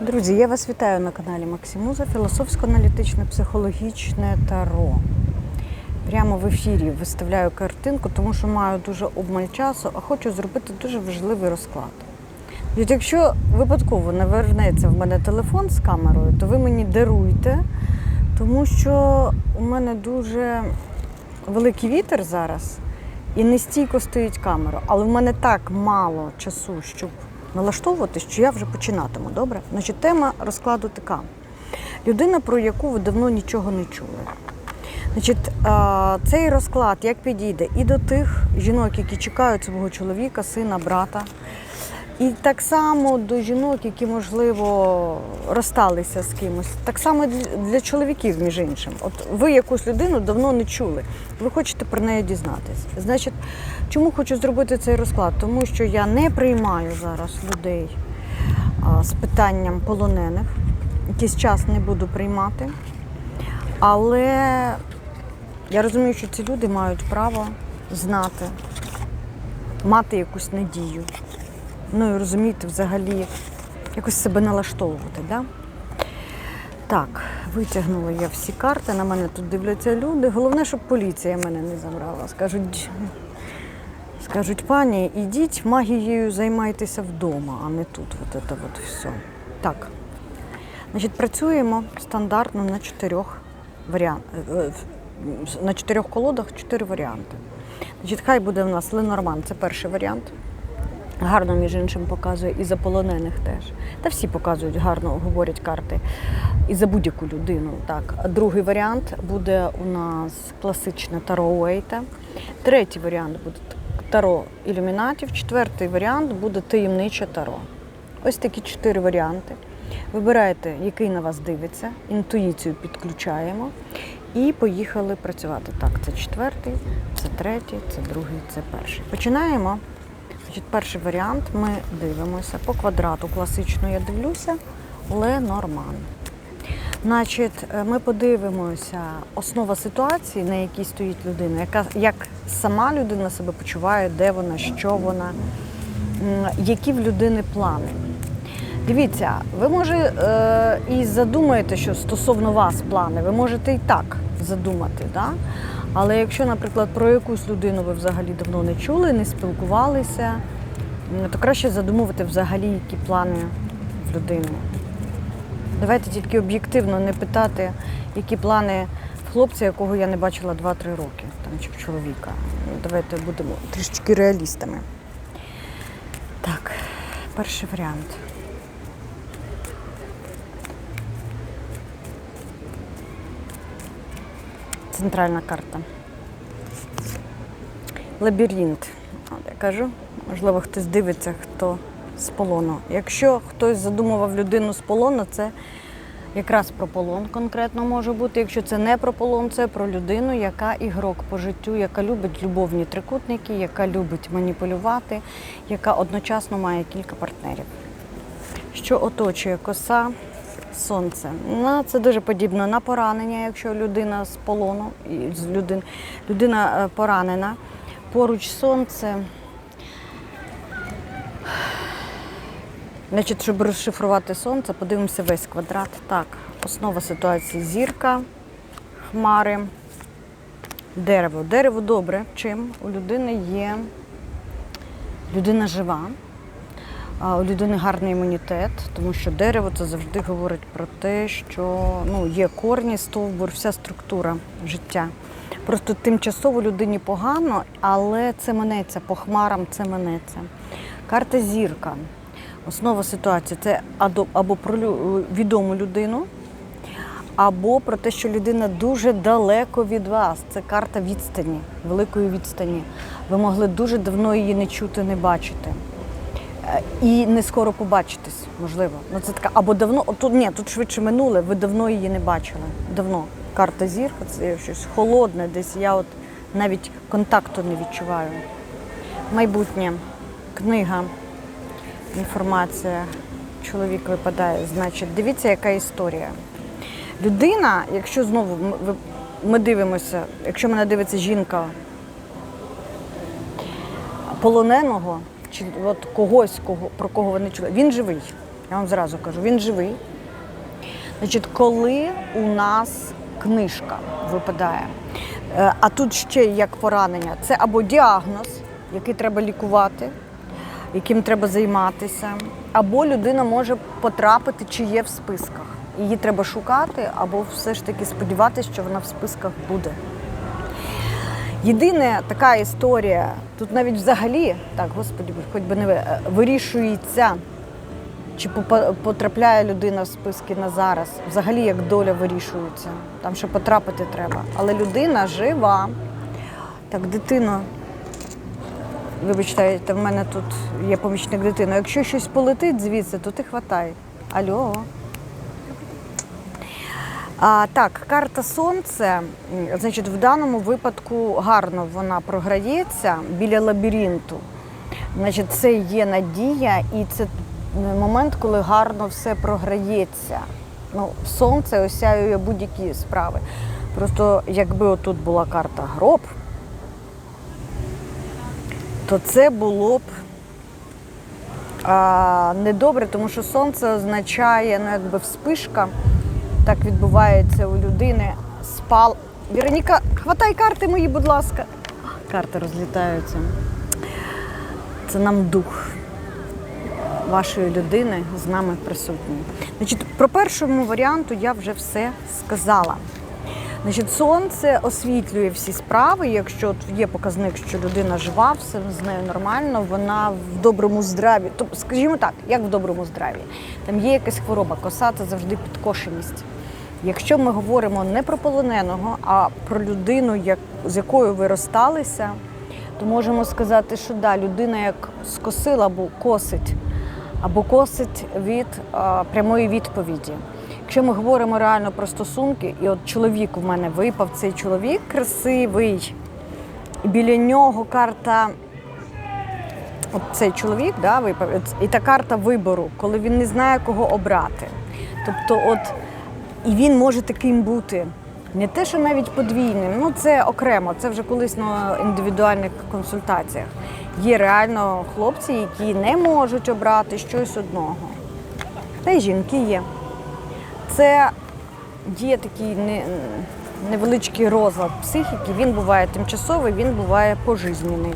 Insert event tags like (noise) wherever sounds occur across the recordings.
Друзі, я вас вітаю на каналі Максимуза, філософсько-аналітичне психологічне таро. Прямо в ефірі виставляю картинку, тому що маю дуже обмаль часу, а хочу зробити дуже важливий розклад. От якщо випадково не вернеться в мене телефон з камерою, то ви мені даруйте, тому що у мене дуже великий вітер зараз і нестійко стоїть камера. Але в мене так мало часу, щоб налаштовувати, що я вже починатиму. Добре? Значить, тема розкладу така. Людина, про яку ви давно нічого не чули. Значить, цей розклад як підійде і до тих жінок, які чекають свого чоловіка, сина, брата, і так само до жінок, які, можливо, розсталися з кимось. Так само для- чоловіків, між іншим. От ви якусь людину давно не чули, ви хочете про неї дізнатися. Значить, чому хочу зробити цей розклад? Тому що я не приймаю зараз людей з питанням полонених. Якийсь час не буду приймати. Але я розумію, що ці люди мають право знати, мати якусь надію. Ну і розуміти взагалі, якось себе налаштовувати. Да? Так, витягнула я всі карти, на мене тут дивляться люди. Головне, щоб поліція мене не забрала. Скажуть, скажуть, пані, ідіть магією займайтеся вдома, а не тут. От це от все. Так. Значить, працюємо стандартно на чотирьох варіантах. На чотирьох колодах чотири варіанти. Значить, хай буде в нас Ленорман, це перший варіант. Гарно, між іншим, показує і за полонених теж. Та всі показують гарно, говорять карти. І за будь-яку людину. Так. Другий варіант буде у нас класичне Таро Уейта. Третій варіант буде Таро Ілюмінатів. Четвертий варіант буде таємниче Таро. Ось такі чотири варіанти. Вибираєте, який на вас дивиться, інтуїцію підключаємо і поїхали працювати. Так, це четвертий, це третій, це другий, це перший. Починаємо. Значить, перший варіант ми дивимося по квадрату. Класично я дивлюся, Ленорман. Значить, е, ми подивимося основа ситуації, на якій стоїть людина, яка як сама людина себе почуває, де вона, що вона, які в людини плани. Дивіться, ви може е, і задумаєте, що стосовно вас плани, ви можете і так задумати, да? Але якщо, наприклад, про якусь людину ви взагалі давно не чули, не спілкувалися, то краще задумувати взагалі, які плани в людини. Давайте тільки об'єктивно не питати, які плани в хлопця, якого я не бачила 2-3 роки, там, чи в чоловіка. Давайте будемо трішечки реалістами. Так, перший варіант. Центральна карта. Лабіринт. От я кажу, можливо, хтось дивиться, хто з полону. Якщо хтось задумував людину з полону, це якраз про полон конкретно може бути. Якщо це не про полон, це про людину, яка ігрок по життю, яка любить любовні трикутники, яка любить маніпулювати, яка одночасно має кілька партнерів. Що оточує коса, сонце. Ну, це дуже подібно на поранення, якщо людина з полону, людина е, поранена. Поруч сонце. Значить, щоб розшифрувати сонце, подивимося весь квадрат. Так, основа ситуації зірка, хмари, дерево. Дерево добре. Чим? У людини є людина жива. У людини гарний імунітет, тому що дерево це завжди говорить про те, що ну, є корні, стовбур, вся структура життя. Просто тимчасово людині погано, але це минеться, по хмарам це минеться. Карта зірка. Основа ситуації це або про відому людину, або про те, що людина дуже далеко від вас. Це карта відстані, великої відстані. Ви могли дуже давно її не чути, не бачити. І не скоро побачитись, можливо. Ну це така або давно, тут ні, тут швидше минуле, ви давно її не бачили. Давно. Карта зірка це щось холодне, десь я от навіть контакту не відчуваю. Майбутнє, книга, інформація. Чоловік випадає. Значить, дивіться, яка історія. Людина, якщо знову ми дивимося, якщо мене дивиться жінка полоненого, чи от когось, кого, про кого вони чули, він живий. Я вам зразу кажу, він живий. Значить, коли у нас книжка випадає, е, а тут ще як поранення, це або діагноз, який треба лікувати, яким треба займатися, або людина може потрапити, чи є в списках. Її треба шукати, або все ж таки сподіватися, що вона в списках буде. Єдине така історія, тут навіть взагалі, так, господі, хоч би не е, вирішується, чи потрапляє людина в списки на зараз. Взагалі як доля вирішується. Там ще потрапити треба. Але людина жива. Так, дитино, вибачте, в мене тут є помічник дитини. Якщо щось полетить звідси, то ти хватай. Алло. А, так, карта сонце, значить, в даному випадку гарно вона програється біля лабіринту. Значить, це є надія, і це момент, коли гарно все програється. Ну, сонце осяює будь-які справи. Просто якби отут була карта гроб, то це було б а, недобре, тому що сонце означає ну, якби вспишка. Так відбувається у людини. Спал. Вероніка, хватай карти мої, будь ласка. Карти розлітаються. Це нам дух вашої людини з нами присутній. Значить, про першому варіанту я вже все сказала. Значить, сонце освітлює всі справи. Якщо є показник, що людина жива, все з нею нормально, вона в доброму здраві. Тобто, скажімо так, як в доброму здраві. Там є якась хвороба, коса це завжди підкошеність. Якщо ми говоримо не про полоненого, а про людину, як, з якою ви розсталися, то можемо сказати, що да, людина як скосила або косить, або косить від а, прямої відповіді. Якщо ми говоримо реально про стосунки, і от чоловік у мене випав цей чоловік красивий, і біля нього карта. От цей чоловік да, випав, і та карта вибору, коли він не знає, кого обрати. Тобто, от і він може таким бути. Не те, що навіть подвійним, ну це окремо, це вже колись на індивідуальних консультаціях. Є реально хлопці, які не можуть обрати щось одного. Та й жінки є. Це є такий не- невеличкий розлад психіки. Він буває тимчасовий, він буває пожизнений.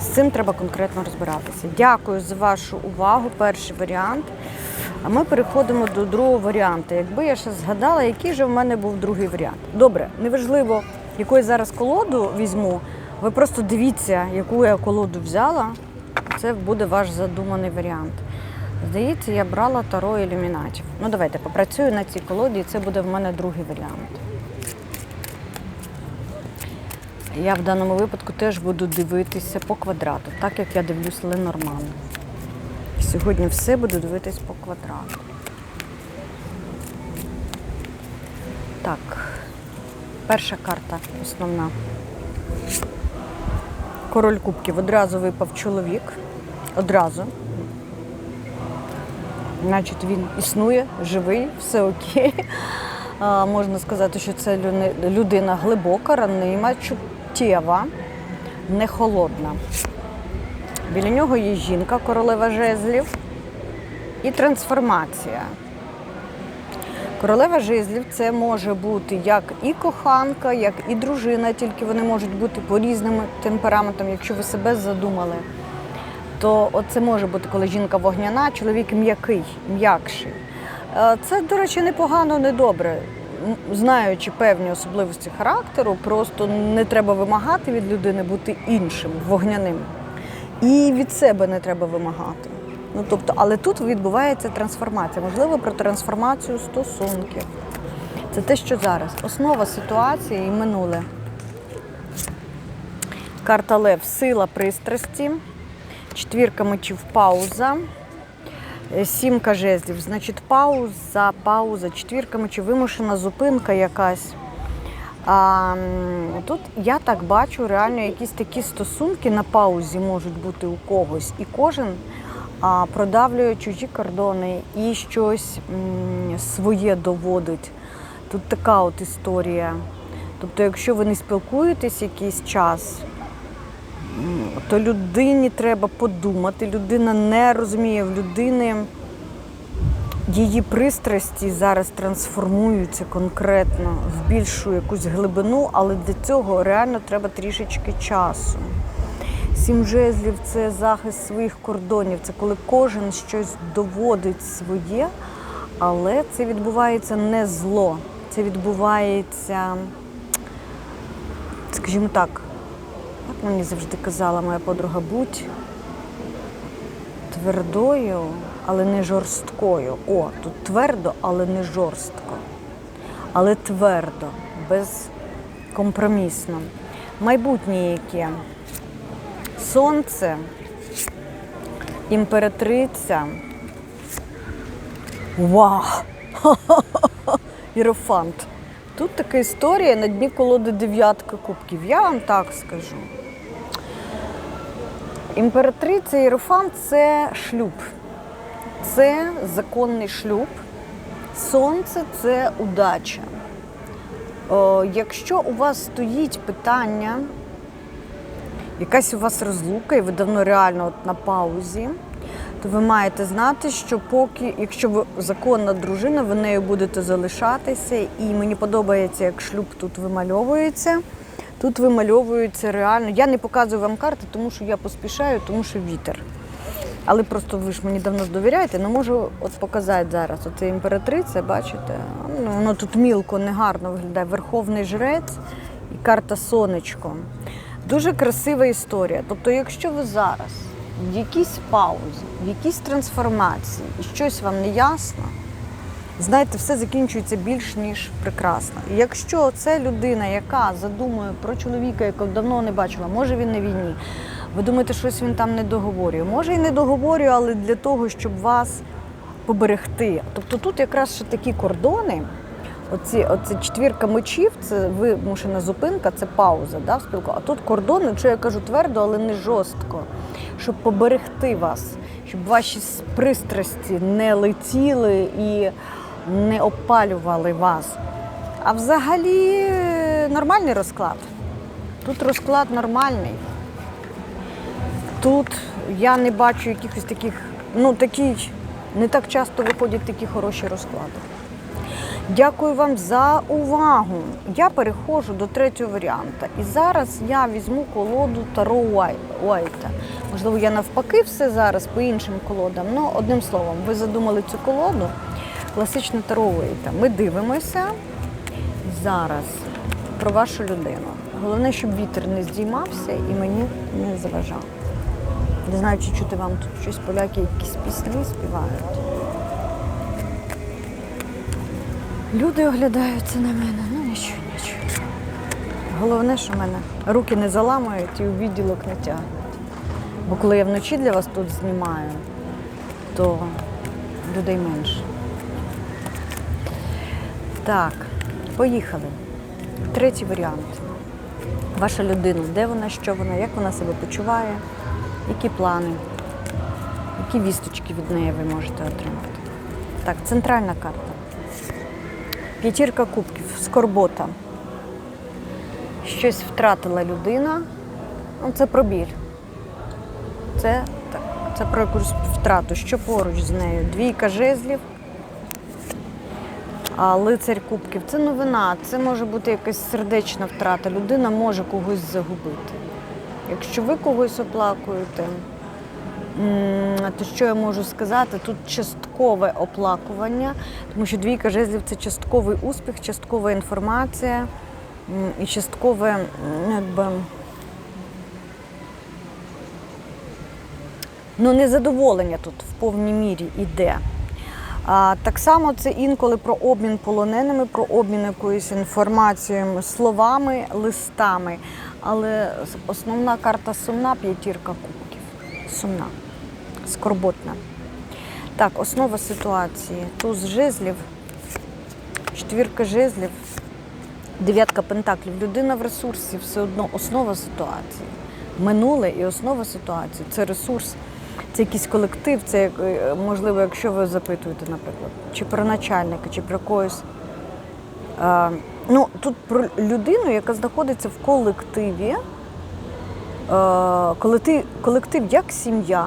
З цим треба конкретно розбиратися. Дякую за вашу увагу. Перший варіант. А ми переходимо до другого варіанту. Якби я ще згадала, який же в мене був другий варіант. Добре, неважливо, яку я зараз колоду візьму. Ви просто дивіться, яку я колоду взяла. Це буде ваш задуманий варіант. Здається, я брала таро ілюмінатів. Ну, давайте попрацюю на цій колоді, і це буде в мене другий варіант. Я в даному випадку теж буду дивитися по квадрату, так як я дивлюсь Ленорман. Сьогодні все буду дивитись по квадрату. Так, перша карта основна. Король кубків. Одразу випав чоловік. Одразу. Значить, він існує, живий, все окей. А, можна сказати, що це людина глибока, ранима, чуттєва, не холодна. Біля нього є жінка, королева жезлів і трансформація. Королева жезлів це може бути як і коханка, як і дружина, тільки вони можуть бути по різним темпераментам, якщо ви себе задумали. То це може бути, коли жінка вогняна, чоловік м'який, м'якший. Е, Це, до речі, непогано, не добре. Знаючи певні особливості характеру, просто не треба вимагати від людини бути іншим, вогняним. І від себе не треба вимагати. Ну тобто, але тут відбувається трансформація. Можливо, про трансформацію стосунків. Це те, що зараз. Основа ситуації і минуле. Карта Лев сила пристрасті. Четвірка мечів пауза. Е, Сімка жезлів. Значить, пауза, пауза, четвірка мечів, вимушена зупинка якась. А, тут я так бачу, реально якісь такі стосунки на паузі можуть бути у когось, і кожен а, продавлює чужі кордони і щось м, своє доводить. Тут така от історія. Тобто, якщо ви не спілкуєтесь якийсь час, то людині треба подумати. Людина не розуміє в людини її пристрасті зараз трансформуються конкретно в більшу якусь глибину, але для цього реально треба трішечки часу. Сім жезлів це захист своїх кордонів. Це коли кожен щось доводить своє, але це відбувається не зло. Це відбувається, скажімо так, як мені завжди казала моя подруга, будь твердою, але не жорсткою. О, тут твердо, але не жорстко. Але твердо, безкомпромісно. Майбутнє яке сонце, імператриця. Вау! (laughs) Іерофант. Тут така історія на дні колоди дев'ятка кубків. Я вам так скажу. Імператриця Єрофант це шлюб. Це законний шлюб. Сонце це удача. О, якщо у вас стоїть питання, якась у вас розлука, і ви давно реально от на паузі, то ви маєте знати, що поки, якщо ви законна дружина, ви нею будете залишатися. І мені подобається, як шлюб тут вимальовується. Тут вимальовується реально. Я не показую вам карти, тому що я поспішаю, тому що вітер. Але просто ви ж мені давно довіряєте, ну можу от показати зараз. Оце імператриця, бачите? Ну, воно тут мілко, негарно виглядає. Верховний жрець і карта сонечко. Дуже красива історія. Тобто, якщо ви зараз в якійсь паузі, в якійсь трансформації і щось вам не ясно, знаєте, все закінчується більш ніж прекрасно. І якщо це людина, яка задумує про чоловіка, якого давно не бачила, може він на війні, ви думаєте, щось він там не договорює. Може і не договорює, але для того, щоб вас поберегти. Тобто тут якраз ще такі кордони. Оці, оці четвірка мечів, це вимушена зупинка, це пауза да, в спілку. А тут кордони, що я кажу твердо, але не жорстко, щоб поберегти вас, щоб ваші пристрасті не летіли і не опалювали вас. А взагалі е, нормальний розклад. Тут розклад нормальний. Тут я не бачу якихось таких, ну такі, не так часто виходять такі хороші розклади. Дякую вам за увагу. Я переходжу до третього варіанта. І зараз я візьму колоду Таро Уайта. Можливо, я навпаки все зараз по іншим колодам. Ну, одним словом, ви задумали цю колоду. Класична Таро Уайта. Ми дивимося зараз про вашу людину. Головне, щоб вітер не здіймався і мені не заважав. Не знаю, чи чути вам тут щось поляки, якісь пісні співають. Люди оглядаються на мене, ну нічого, нічого. Головне, що мене руки не заламують і у відділок не тягнуть. Бо коли я вночі для вас тут знімаю, то людей менше. Так, поїхали. Третій варіант. Ваша людина, де вона, що вона, як вона себе почуває, які плани, які вісточки від неї ви можете отримати. Так, центральна карта. П'ятірка кубків, скорбота. Щось втратила людина. Ну, це про біль. Це, так, це про якусь втрату. Що поруч з нею? Двійка жезлів. А лицарь кубків це новина, це може бути якась сердечна втрата. Людина може когось загубити. Якщо ви когось оплакуєте, то що я можу сказати? Тут часткове оплакування, тому що двійка жезлів це частковий успіх, часткова інформація і часткове, якби. Ну, незадоволення тут в повній мірі йде. А, так само це інколи про обмін полоненими, про обмін якоюсь інформацією, словами, листами. Але основна карта сумна п'ятірка кубків. Сумна, скорботна. Так, основа ситуації. Туз жезлів, четвірка жезлів, дев'ятка пентаклів. Людина в ресурсі все одно основа ситуації. Минуле і основа ситуації це ресурс. Це якийсь колектив, це е, можливо, якщо ви запитуєте, наприклад, чи про начальника, чи про когось. Ну, тут про людину, яка знаходиться в колективі. Е, колектив, колектив як сім'я.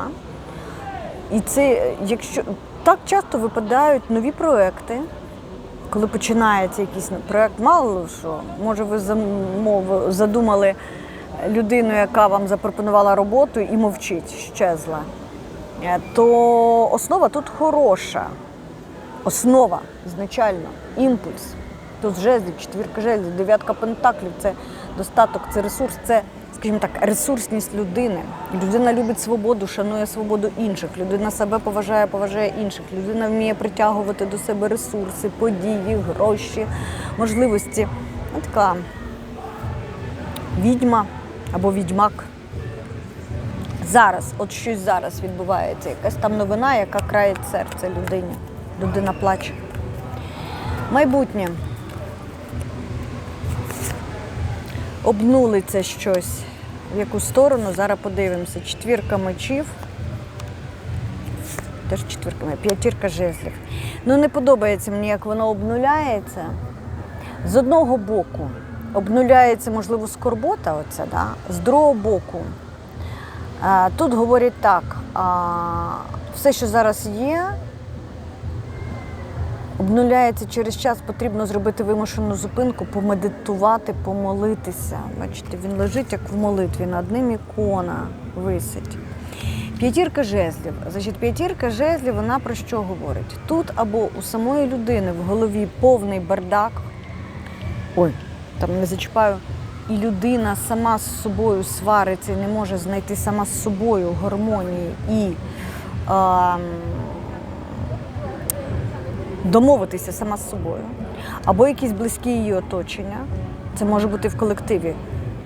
І це, якщо так часто випадають нові проекти, коли починається якийсь проект, мало що, може ви задумали людину, яка вам запропонувала роботу і мовчить, щезла. Е, То основа тут хороша. Основа ізначально, імпульс. Тут жезлів, четвірка жезлів, дев'ятка пентаклів це достаток, це ресурс, це, скажімо так, ресурсність людини. Людина любить свободу, шанує свободу інших. Людина себе поважає, поважає інших. Людина вміє притягувати до себе ресурси, події, гроші, можливості. Ну, така відьма або відьмак. Зараз, от щось зараз відбувається, якась там новина, яка крає серце людині. Людина плаче. Майбутнє. Обнулиться щось. В яку сторону? Зараз подивимося. Четвірка мечів. Теж четвірка, мечів. п'ятірка жезлів. Ну, не подобається мені, як воно обнуляється. З одного боку, обнуляється, можливо, скорбота, оця, да? з другого боку. Тут говорять так: все, що зараз є, обнуляється через час, потрібно зробити вимушену зупинку, помедитувати, помолитися. Бачите, він лежить як в молитві, над ним ікона висить. П'ятірка жезлів. Значить, п'ятірка жезлів, вона про що говорить? Тут або у самої людини в голові повний бардак. Ой, там не зачіпаю. І людина сама з собою свариться і не може знайти сама з собою гармонії і ем, домовитися сама з собою, або якісь близькі її оточення. Це може бути в колективі.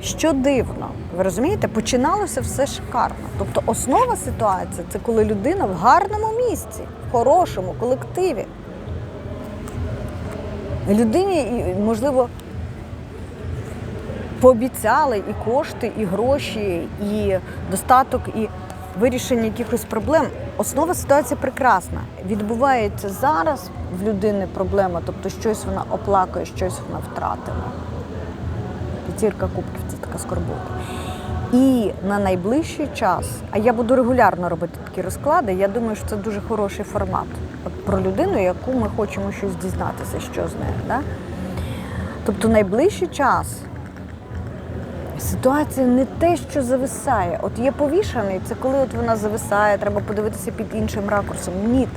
Що дивно, ви розумієте, починалося все шикарно. Тобто основа ситуації це коли людина в гарному місці, в хорошому колективі. Людині, можливо, пообіцяли і кошти, і гроші, і достаток, і вирішення якихось проблем. Основа ситуації прекрасна. Відбувається зараз в людини проблема, тобто щось вона оплакує, щось вона втратила. П'ятірка кубків це така скорбота. І на найближчий час, а я буду регулярно робити такі розклади, я думаю, що це дуже хороший формат. От про людину, яку ми хочемо щось дізнатися, що з нею. Да? Тобто найближчий час ситуація не те, що зависає. От є повішаний, це коли от вона зависає, треба подивитися під іншим ракурсом. Ні.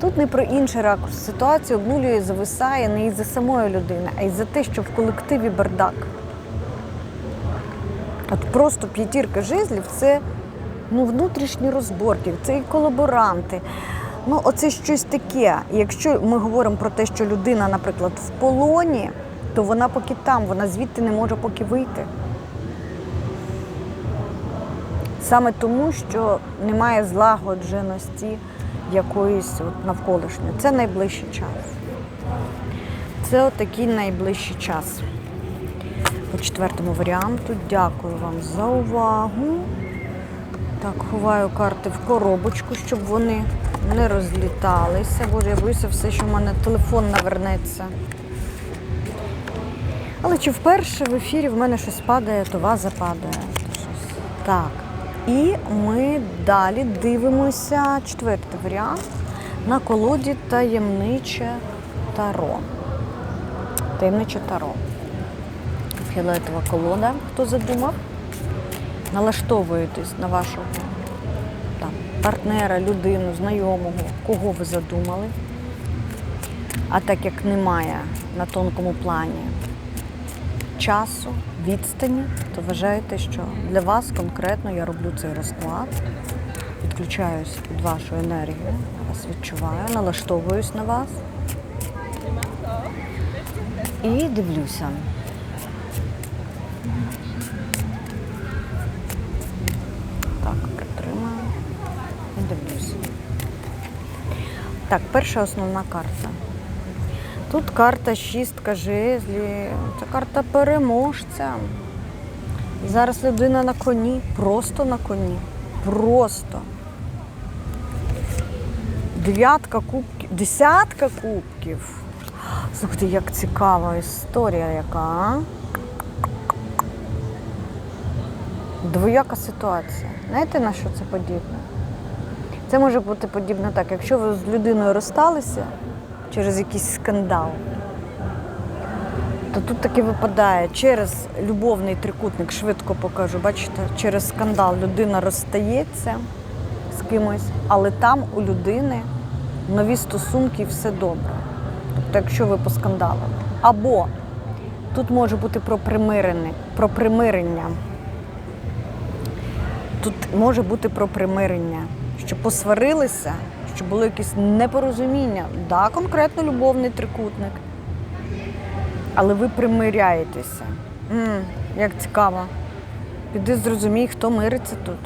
Тут не про інший ракурс. Ситуація обнулює, зависає не із-за самої людини, а із-за те, що в колективі бардак. От просто п'ятірка жезлів це ну, внутрішні розборки, це і колаборанти. Ну, оце щось таке. Якщо ми говоримо про те, що людина, наприклад, в полоні, то вона поки там, вона звідти не може поки вийти. Саме тому, що немає злагодженості якоїсь от навколишньої. Це найближчий час. Це отакий найближчий час. По четвертому варіанту. Дякую вам за увагу. Так, ховаю карти в коробочку, щоб вони не розліталися. Боже, я боюся все, що в мене телефон навернеться. Але чи вперше в ефірі в мене щось падає, то ваза падає. То щось. Так. І ми далі дивимося четвертий варіант на колоді таємниче таро. Таємниче таро. Фіолетова колода, хто задумав. Налаштовуєтесь на вашого там, партнера, людину, знайомого, кого ви задумали. А так як немає на тонкому плані часу, відстані, то вважайте, що для вас конкретно я роблю цей розклад, відключаюсь від вашої енергії, вас відчуваю, налаштовуюсь на вас і дивлюся. Так, перша основна карта. Тут карта шістка жезлі, це карта переможця. Зараз людина на коні, просто на коні. Просто. Дев'ятка кубків, десятка кубків. Слухайте, як цікава історія яка. а? Двояка ситуація. Знаєте, на що це подібне? Це може бути подібно так. Якщо ви з людиною розсталися через якийсь скандал, то тут таки випадає через любовний трикутник, швидко покажу, бачите, через скандал людина розстається з кимось, але там у людини нові стосунки і все добре. Тобто, якщо ви поскандалили. Або тут може бути про примирення, про примирення. Тут може бути про примирення, що посварилися, що було якесь непорозуміння. Да, конкретно любовний трикутник. Але ви примиряєтеся. м як цікаво. Піди зрозумій, хто мириться тут.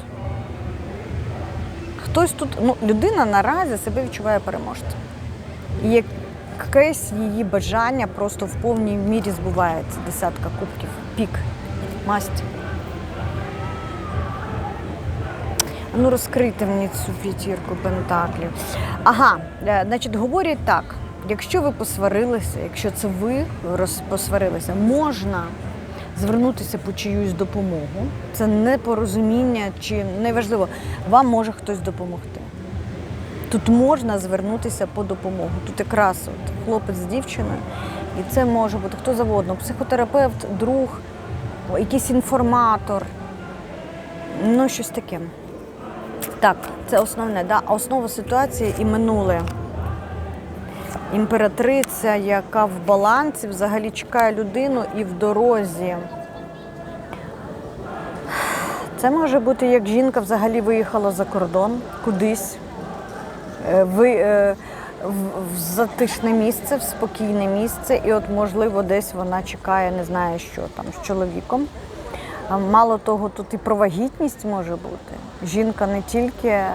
Хтось тут, ну, людина наразі себе відчуває переможцем. І якесь її бажання просто в повній мірі збувається. Десятка кубків, пік, масть. А Ну, розкрийте мені цю п'ятірку пентаклів. Ага, е, значить, говорять так: якщо ви посварилися, якщо це ви роз- посварилися, можна звернутися по чиюсь допомогу. Це непорозуміння чи неважливо, вам може хтось допомогти. Тут можна звернутися по допомогу. Тут якраз от хлопець з дівчиною, і це може бути хто завгодно, психотерапевт, друг, якийсь інформатор. Ну, щось таке. Так, це основне, да? основа ситуації і минуле. Імператриця, яка в балансі, взагалі чекає людину і в дорозі. Це може бути, як жінка взагалі виїхала за кордон кудись, е, ви, е, в, затишне місце, в спокійне місце, і от, можливо, десь вона чекає, не знає, що там з чоловіком. Мало того, тут і про вагітність може бути. Жінка не тільки е,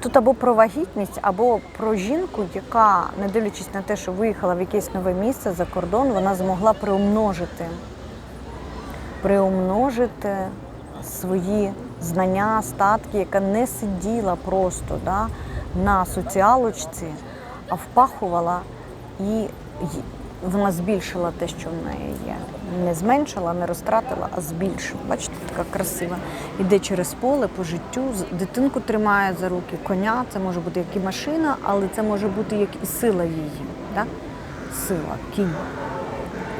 тут або про вагітність, або про жінку, яка, не дивлячись на те, що виїхала в якесь нове місце за кордон, вона змогла приумножити, приумножити свої знання, статки, яка не сиділа просто да, на соціалочці, а впахувала і вона збільшила те, що в неї є. Не зменшила, не розтратила, а збільшила. Бачите, така красива. Іде через поле по життю, дитинку тримає за руки, коня, це може бути як і машина, але це може бути як і сила її. Да? Сила, кінь.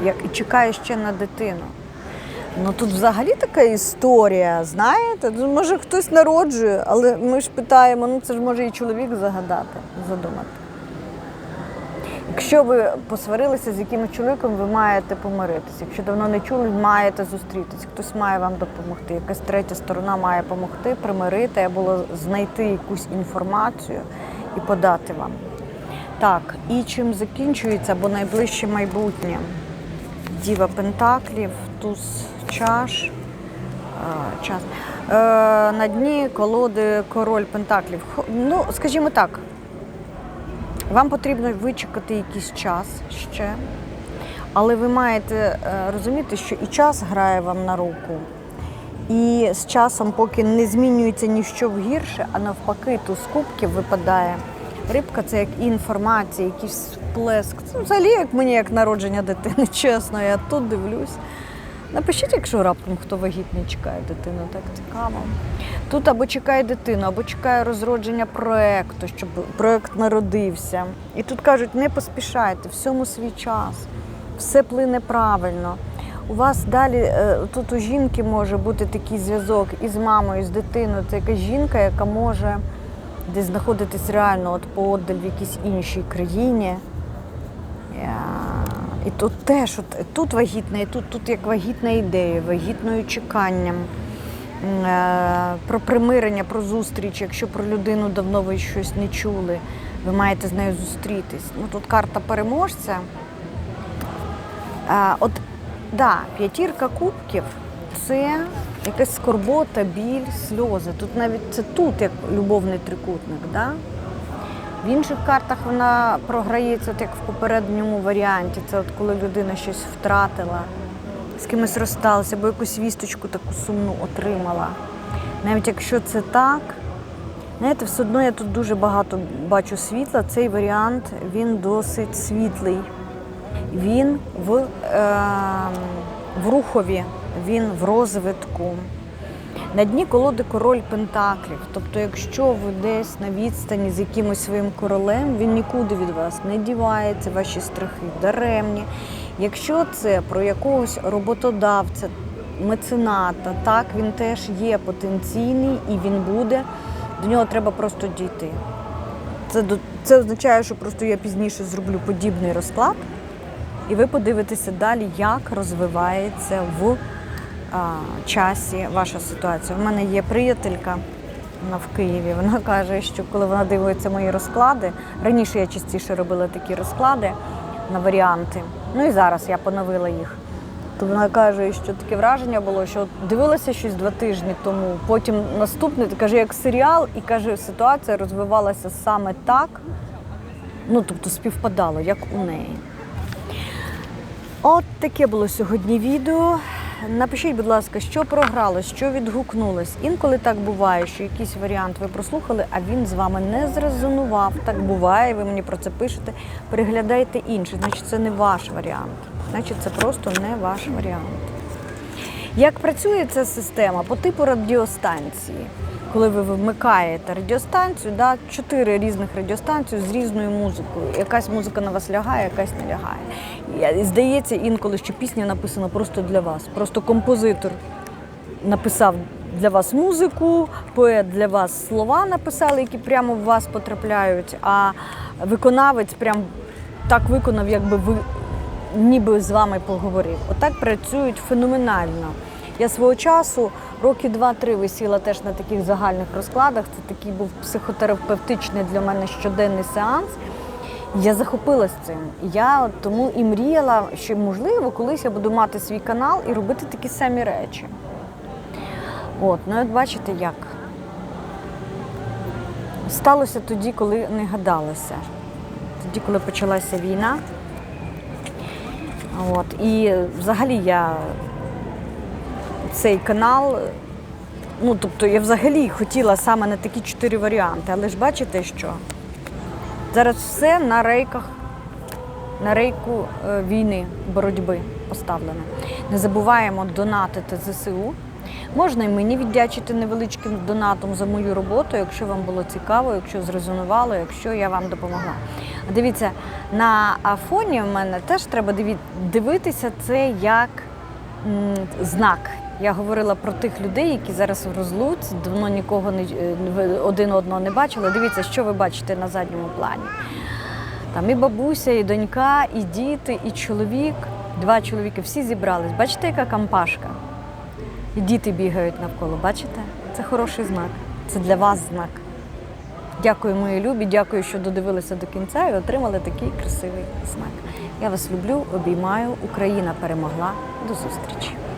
Як і чекає ще на дитину. Ну тут взагалі така історія, знаєте? Може хтось народжує, але ми ж питаємо, ну це ж може і чоловік загадати, задумати. Якщо ви посварилися з якимось чоловіком, ви маєте помиритися. Якщо давно не чули, маєте зустрітися. Хтось має вам допомогти. Якась третя сторона має допомогти, примирити або знайти якусь інформацію і подати вам. Так, і чим закінчується, бо найближче майбутнє. Діва Пентаклів, туз чаш. час. Е, на дні колоди король Пентаклів. Ну, скажімо так, вам потрібно вичекати якийсь час ще, але ви маєте е, розуміти, що і час грає вам на руку. І з часом, поки не змінюється ніщо в гірше, а навпаки, туз кубків випадає. Рибка це як інформація, якийсь сплеск. Це взагалі як мені як народження дитини, (laughs) чесно, я тут дивлюсь. Напишіть, якщо раптом хто вагітний чекає дитину, так цікаво. Тут або чекає дитину, або чекає розродження проекту, щоб проект народився. І тут кажуть, не поспішайте, всьому свій час, все плине правильно. У вас далі е, тут у жінки може бути такий зв'язок із мамою, з дитиною. Це якась жінка, яка може десь знаходитись реально от поодаль в якійсь іншій країні. І тут теж от, тут вагітна, і тут, тут як вагітна ідея, вагітною чеканням, е, про примирення, про зустріч. Якщо про людину давно ви щось не чули, ви маєте з нею зустрітись. Ну тут карта переможця. От, да, п'ятірка кубків це якась скорбота, біль, сльози. Тут навіть це тут як любовний трикутник. Да? В інших картах вона програється, от як в попередньому варіанті. Це от коли людина щось втратила, з кимось розсталася, або якусь вісточку таку сумну отримала. Навіть якщо це так, знаєте, все одно я тут дуже багато бачу світла. Цей варіант він досить світлий. Він в, е, в рухові, він в розвитку. На дні колоди король Пентаклів. Тобто, якщо ви десь на відстані з якимось своїм королем, він нікуди від вас не дівається, ваші страхи даремні. Якщо це про якогось роботодавця, мецената, так він теж є потенційний і він буде. До нього треба просто дійти. Це, до- це означає, що просто я пізніше зроблю подібний розклад, і ви подивитеся далі, як розвивається в часі ваша ситуація. У мене є приятелька вона в Києві. Вона каже, що коли вона дивиться мої розклади, раніше я частіше робила такі розклади на варіанти. Ну і зараз я поновила їх. То вона каже, що таке враження було, що дивилася щось два тижні тому, потім наступний каже, як серіал, і каже, ситуація розвивалася саме так, ну тобто співпадало, як у неї. От таке було сьогодні відео. Напишіть, будь ласка, що програлось, що відгукнулось. Інколи так буває, що якийсь варіант ви прослухали, а він з вами не зрезонував. Так буває, ви мені про це пишете. Переглядайте інший, значить це не ваш варіант. Значить, це просто не ваш варіант. Як працює ця система по типу радіостанції? Коли ви вмикаєте радіостанцію, да, чотири різних радіостанції з різною музикою. Якась музика на вас лягає, якась не лягає. І здається інколи, що пісня написана просто для вас. Просто композитор написав для вас музику, поет для вас слова написали, які прямо в вас потрапляють, а виконавець прям так виконав, якби ви ніби з вами поговорив. Отак працюють феноменально. Я свого часу роки два-три висіла теж на таких загальних розкладах. Це такий був психотерапевтичний для мене щоденний сеанс. Я захопилась цим. Я тому і мріяла, що можливо колись я буду мати свій канал і робити такі самі речі. От, ну от бачите як. Сталося тоді, коли не гадалося. Тоді, коли почалася війна. От, і взагалі я цей канал, ну тобто я взагалі хотіла саме на такі чотири варіанти, але ж бачите що? Зараз все на рейках, на рейку е, війни, боротьби поставлено. Не забуваємо донатити ЗСУ. Можна і мені віддячити невеличким донатом за мою роботу, якщо вам було цікаво, якщо зрезонувало, якщо я вам допомогла. Дивіться, на фоні в мене теж треба дивитися це як знак. Я говорила про тих людей, які зараз в розлуці, давно нікого не е, один одного не бачили. Дивіться, що ви бачите на задньому плані. Там і бабуся, і донька, і діти, і чоловік. Два чоловіки всі зібрались. Бачите, яка кампашка? І діти бігають навколо. Бачите? Це хороший знак. Це для вас знак. Дякую, мої любі. Дякую, що додивилися до кінця і отримали такий красивий знак. Я вас люблю, обіймаю. Україна перемогла. До зустрічі!